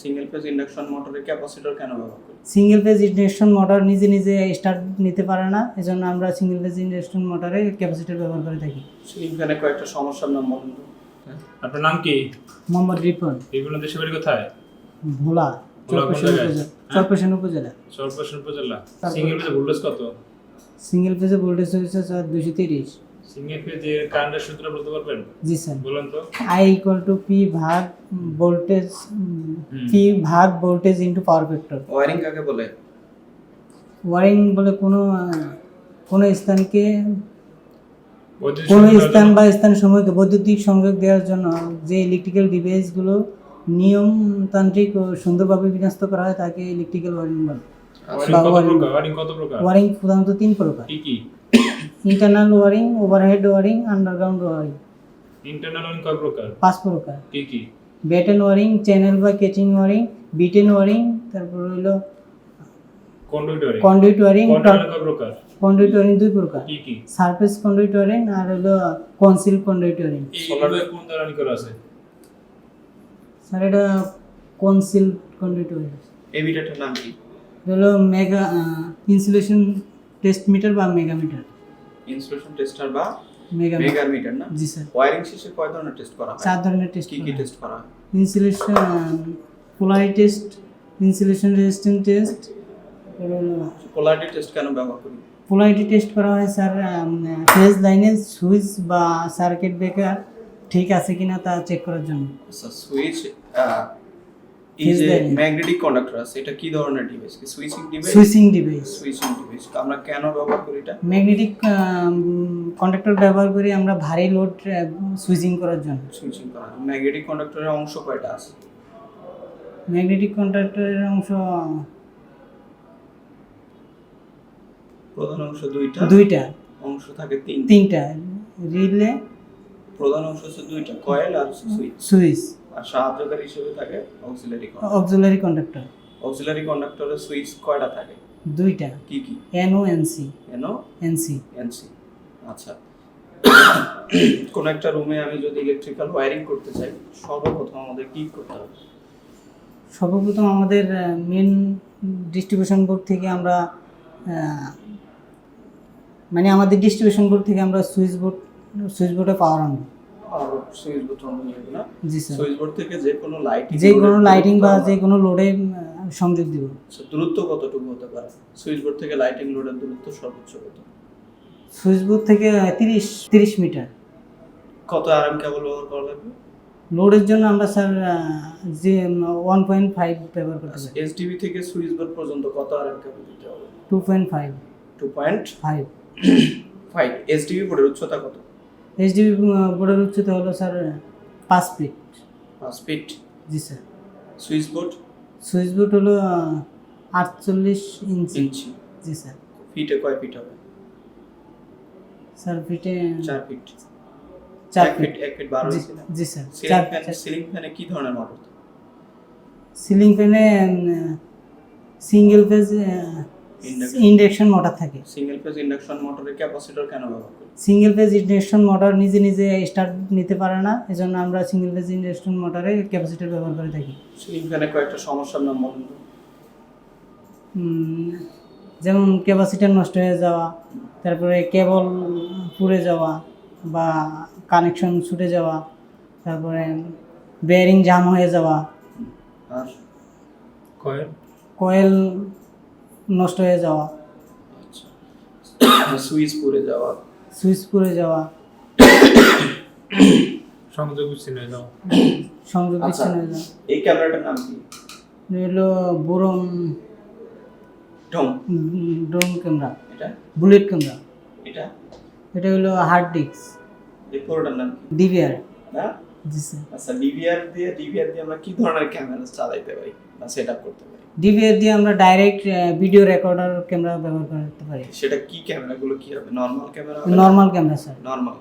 Single phase induction মোটরের capacitor কেন ব্যবহার করি? সিঙ্গেল ফেজ ইন্ডাকশন মোটর নিজে নিজে স্টার্ট নিতে পারে না এজন্য আমরা সিঙ্গেল ফেজ ইন্ডাকশন মোটরে ক্যাপাসিটর ব্যবহার করে থাকি। ফ্যানে কয়েকটা সমস্যার নাম বলুন তো আপনার নাম কি? মোহাম্মদ রিপন। বিভিন্ন দেশে বাড়ি কোথায়? ভোলা ভোলা চরপেশন উপজেলা চরপেশন উপজেলা। সিঙ্গেল ফেজে ভোল্টেজ কত? সিঙ্গেল ফেজে ভোল্টেজ হচ্ছে স্যার দুশো তিরিশ। সিঙ্গেল কারেন্টের সূত্র বলতে পারবেন? জি স্যার। বলুন তো। আই ইকুয়াল টু পি ভাগ ভোল্টেজ পি ভাগ voltage into power factor wiring কাকে বলে? ওয়ারিং বলে কোনো কোনো স্থানকে বৈদ্যুতিক কোনো সংযোগ স্থান বা স্থান সময়কে বৈদ্যুতিক সংযোগ দেওয়ার জন্য যে ইলেকট্রিক্যাল ডিভাইসগুলো নিয়মতান্ত্রিক ও সুন্দরভাবে বিন্যস্ত করা হয় তাকে ইলেকট্রিক্যাল ওয়ারিং বলে। ওয়ারিং কত প্রকার? ওয়ারিং প্রধানত তিন প্রকার। কি কি? Internal wiring overhead wiring underground wiring internal wiring কয় প্রকার? পাঁচ প্রকার। কি কি? ব্যাটেন ওয়ারিং চ্যানেল বা কেচিং ওয়ারিং বিটেন ওয়ারিং তারপর হইল conduit wiring conduit wiring conduit কয় প্রকার? কন্ডুইট ওয়ারিং দুই প্রকার। কি কি? সারফেস কন্ডুইট ওয়ারিং আর হলো কনসিল কন্ডুইট ওয়ারিং এই Solar- কোন দ্বারা করা আছে? স্যার এটা কনসিল কন্ডুইট ওয়ারিং এই মিটারটার নাম কি? হলো মেগা ইনসুলেশন টেস্ট মিটার বা মেগা মিটার ইনসুলেশন টেস্টার বা মেগা মেগার মিটার না? জি স্যার। ওয়ারিং শেষে কয় ধরনের টেস্ট করা হয়? চার ধরনের টেস্ট কি কি টেস্ট করা হয়? Insulation polarity test insulation resistant test polarity test কেন ব্যবহার করি? পোলারিটি টেস্ট করা হয় স্যার ফেজ লাইনের সুইচ বা সার্কিট ব্রেকার ঠিক আছে কিনা তা চেক করার জন্য। আচ্ছা সুইচ এই যে ম্যাগনেটিক কন্ডাক্টর আছে এটা কি ধরনের ডিভাইস কি switching device switching device switching device আমরা কেন ব্যবহার করি এটা? ম্যাগনেটিক কন্ডাক্টর ব্যবহার করি আমরা ভারী লোড সুইচিং করার জন্য। সুইচিং করা ম্যাগনেটিক কন্ডাক্টরের অংশ কয়টা আছে? ম্যাগনেটিক কন্ডাক্টরের অংশ প্রধান অংশ দুইটা? দুইটা। অংশ থাকে তিন তিনটা। রিলে প্রধান অংশ হচ্ছে দুইটা। কয়েল আর সুইচ সুইচ আর সাহায্যকারী হিসেবে থাকে অক্সিলারি অক্সিলারি কন্ডাক্টর অক্সিলারি কন্ডাক্টরের সুইচ কয়টা থাকে? দুইটা। কি কি? NO NC NO NC NC আচ্ছা। কোন একটা রুমে আমি যদি ইলেকট্রিক্যাল ওয়্যারিং করতে চাই সর্বপ্রথম আমাদের কি করতে হবে? সর্বপ্রথম আমাদের মেন ডিস্ট্রিবিউশন বোর্ড থেকে আমরা মানে আমাদের ডিস্ট্রিবিউশন বোর্ড থেকে আমরা সুইচ বোর্ড সুইচ বোর্ডে পাওয়ার আনব। সুইচ বোতাম না। জি স্যার। সুইচ বোর্ড থেকে যে কোনো লাইটিং যে কোনো লাইটিং বা যে কোনো লোডে সংযোগ দিব। দূরত্ব কতটুকু হতে পারে? সুইচ বোর্ড থেকে লাইটিং লোডের দূরত্ব সর্বোচ্চ কত? সুইচ বোর্ড থেকে তিরিশ তিরিশ মিটার। কত আরএম কেবল ব্যবহার করা লাগবে? লোডের জন্য আমরা স্যার যে ওয়ান পয়েন্ট ফাইভ ব্যবহার করতে পারি। এসডিবি থেকে সুইচ বোর্ড পর্যন্ত কত আরএম কেবল দিতে হবে? Two point five two point five five SDB বোর্ডের উচ্চতা কত? এইচডিবি বোর্ডের উচ্চতা হলো স্যার পাঁচ ফিট পাঁচ ফিট জি sir switch board switch board হলো আটচল্লিশ ইঞ্চি ইঞ্চি জি স্যার ফিটে কয় ফিট হবে? স্যার ফিটে চার ফিট চার ফিট ফিট এক ফিট বারো জি স্যার চার ফ্যান সিলিং ফ্যানে কি ধরনের মোটর সিলিং ফ্যানে সিঙ্গেল ফেজ. ইন্ডাকশন মোটর থাকে। সিঙ্গেল ফেজ ইন্ডাকশন মোটরের ক্যাপাসিটর কেন ব্যবহার করি? সিঙ্গেল ফেজ ইন্ডাকশন মোটর নিজে নিজে স্টার্ট নিতে পারে না এজন্য আমরা সিঙ্গেল ফেজ ইন্ডাকশন মোটরে ক্যাপাসিটর ব্যবহার করে থাকি। ফ্যানে কয়েকটা সমস্যার নাম বলুন যেমন ক্যাপাসিটার নষ্ট হয়ে যাওয়া তারপরে কেবল পুড়ে যাওয়া বা কানেকশন ছুটে যাওয়া তারপরে বেয়ারিং জাম হয়ে যাওয়া। আর কয়েল কয়েল নষ্ট হয়ে যাওয়া। আচ্ছা। সুইচ পুড়ে যাওয়া। সুইচ পুড়ে যাওয়া। সংযোগ বিচ্ছিন্ন হয়ে যাও সংযোগ আচ্ছা বিচ্ছিন্ন হয়ে যাওয়া। এই ক্যামেরাটার নাম কি? হলো বোরম ঢং ড্রোন ক্যামেরা। এটা? Bullet camera. এটা? এটা হলো হার্ড ডিস্ক। এই পুরোটার নাম কি? ডিভিআর। না? জি স্যার। আচ্ছা ডিভিআর দিয়ে ডিভিআর দিয়ে আমরা কি ধরনের ক্যামেরা চালাইতে পারি বা সেট আপ করতে পারি? ডিভিআর দিয়ে আমরা ডাইরেক্ট ভিডিও রেকর্ডার ক্যামেরা ব্যবহার করতে পারি। সেটা কি ক্যামেরাগুলো কি হবে? Normal camera normal camera sir normal